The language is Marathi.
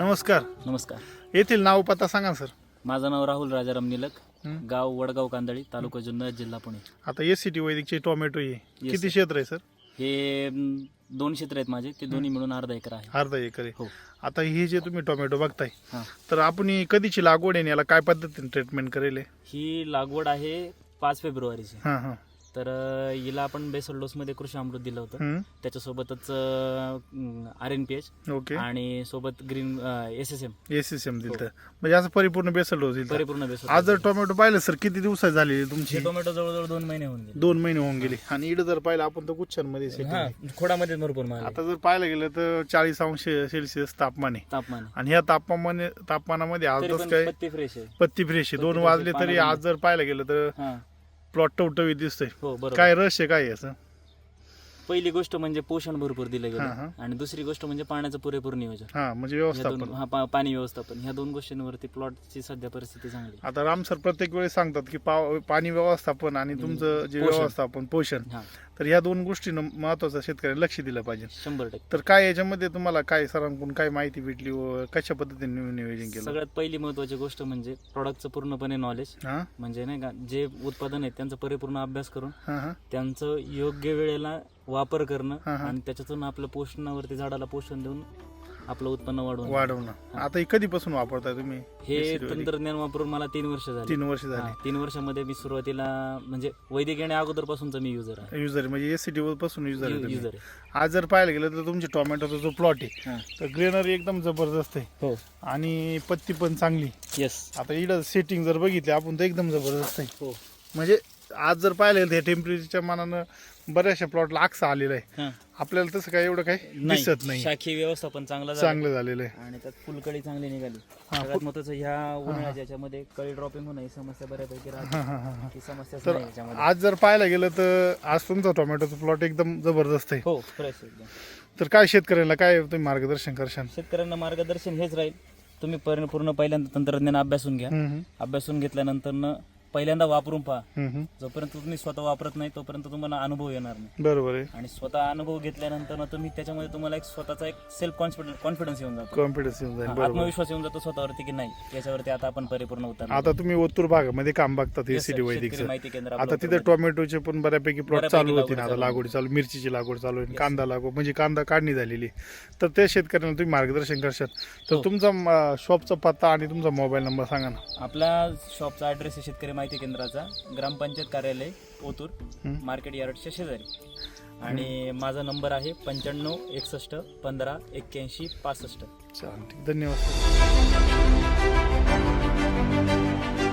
नमस्कार. नमस्कार. येथील नाव पत्ता सांगा ना सर. माझं नाव राहुल राजाराम निलक. हं. गाव वडगाव कांदळी तालुका जुन्नर जिल्हा पुणे. आता एस सी टी वैदिकचे टोमॅटो आहे. किती sir. क्षेत्र आहे सर? हे दोन क्षेत्र आहेत माझे. ते दोन्ही मिळून अर्धा एकर आहे. अर्धा एकर आहे. हो. आता ही जे तुम्ही टोमॅटो बघताय हां. तर आपण ही कधीची लागवड आहे आणि याला काय पद्धतीने ट्रीटमेंट करेल आहे? ही लागवड आहे पाच फेब्रुवारीची. हां हां. तर हिला आपण बेसल डोसमध्ये कृषी अमृत दिलं होतं. त्याच्यासोबतच R N P H okay. आणि सोबत green S S M S S M दिलं हो. तर म्हणजे असं परिपूर्ण बेसल डोस दिलं परिपूर्ण बेसल आज जर टोमॅटो पाहिलं सर किती दिवसात झालेली तुमची? टोमॅटो जवळजवळ दोन महिने होऊन गेले. दोन महिने होऊन गेले. आणि इकडे जर पाहिलं आपण तर गुच्छांमध्ये. खोडामध्ये भरपूर. आता जर पाहायला गेलं तर चाळीस अंश सेल्सिअस तापमान आहे. तापमान आणि ह्या तापमान तापमानामध्ये आज काय पत्ती फ्रेश आहे. पत्ती फ्रेश आहे. दोन वाजले तरी. आज जर पाहायला गेलं तर प्लॉट टवटवीत दिसतोय. हो बरोबर. काय आहे काय आहे असं पहिली गोष्ट म्हणजे पोषण भरपूर दिलं हा, हा. गेलं आणि दुसरी गोष्ट म्हणजे पाण्याचं पुरेपूर नियोजन. हा म्हणजे ह्या व्यवस्थापन हा पा- पाणी व्यवस्थापन. ह्या दोन गोष्टींवरती प्लॉटची सध्या परिस्थिती चांगली आहे. आता राम सर प्रत्येक वेळेस सांगतात की पाव- पाणी व्यवस्थापन आणि तुमचं जे पोषण. व्यवस्थापन पोषण. हा. तर ह्या दोन गोष्टीनं महत्वाचं शेतकऱ्यांनी लक्ष दिलं पाहिजे. शंभर टक्के. तर काय याच्यामध्ये तुम्हाला काय सरांकडून काय माहिती भेटली व कशा पद्धतीने नियोजन केलं? सगळ्यात पहिली महत्वाची गोष्ट म्हणजे प्रॉडक्टचं पूर्णपणे नॉलेज हा? म्हणजे नाही का जे उत्पादन आहे त्यांचा परिपूर्ण अभ्यास करून हा हा. त्यांचं योग्य वेळेला वापर करणं हा, हा. आणि त्याच्यातून आपलं पोषणावरती झाडाला पोषण देऊन आपलं उत्पन्न वाढवणं. वाढवणं. आता हे कधीपासून वापरताय तुम्ही? हे? तंत्रज्ञान वापरून मला तीन वर्ष झाली. तीन वर्ष हा, झाली तीन वर्षामध्ये मी सुरुवातीला म्हणजे वैदिक येण्या अगोदरपासूनचा मी युजर आहे. युजर म्हणजे एस सी पासून युजर आहे तुम्ही. युजर आहे. आज जर पाहायला गेलं तर तुमचे टोमॅटोचा जो प्लॉट आहे. तर ग्रेनरी एकदम जबरदस्त आहे. हो. आणि पत्ती पण चांगली. येस आता इकडं सेटिंग जर बघितली आपण तर एकदम जबरदस्त आहे. हो. म्हणजे आज जर पाहिलं गेलं टेम्परेचरच्या मानानं बऱ्याचशा प्लॉटला आक्सा आलेला आहे. हा. आपल्याला तसं काय एवढं काही दिसत नाही. शाखी व्यवस्थापन चांगलं झालं. चांगलं झालेलं आहे. आणि त्यात फुलकळी चांगली निघाली. सगळ्यात महत्वाचं ह्या उन्हाळ्याच्या याच्यामध्ये कळी ड्रॉपिंग होणं ही समस्या बऱ्यापैकी राहते. हा, समस्याच तर नाही याच्यामध्ये. आज जर पाहायला गेलं तर आज तुमचा टोमॅटोचा प्लॉट एकदम जबरदस्त आहे. हो फ्रेश एकदम. तर काय शेतकऱ्यांना काय तुम्ही मार्गदर्शन करशाल? शेतकऱ्यांना मार्गदर्शन हेच राहील. तुम्ही पर- पूर्ण पहिल्यांदा तंत्रज्ञान अभ्यासून घ्या. हम्म, हम्म, अभ्यासून घेतल्यानंतर पहिल्यांदा वापरून पहा. हम्म. जोपर्यंत तुम्ही स्वतः वापरत नाही तोपर्यंत तुम्हाला अनुभव येणार नाही. बरोबर आहे. आणि स्वतः अनुभव घेतल्यानंतर तुम्ही त्याच्यामध्ये तुम्हाला एक स्वतःचा एक सेल्फ कॉन्फिडन्स कॉन्फिडन्स येऊन जातो. कॉन्फिडन्स येऊन जाईल हा, बरोबर. आत्मविश्वास येऊन जातो स्वतःवरती की नाही. याच्यावरती आता आपण परिपूर्ण उतर आता तुम्ही ओतूर भागामध्ये काम बघतात Yes, sir. वैदिकचं शेतकरी माहिती केंद्र आता आपलं तिथे टोमॅटोचे पण बऱ्यापैकी प्लॉट बऱ्यापैकी चालू होती ना. आता लागवड चालू मिरचीची लागवड चालू आहे कांदा लागवड. म्हणजे कांदा काढणी झालेली. तर त्या शेतकऱ्यांना तुम्ही मार्गदर्शन करशाल. तर हो. तुमचा शॉपचा पत्ता आणि तुमचा मोबाईल नंबर सांगा ना. आपल्या शॉपचा ॲड्रेस आहे शेतकरी माहिती केंद्राचा ग्रामपंचायत कार्यालय ओतूर. मार्केट यार्डच्या शेजारी. आणि माझा नंबर आहे पंच्याण्णव एकसष्ट पंधरा एक्क्याऐंशी पासष्ट. ठीक धन्यवाद.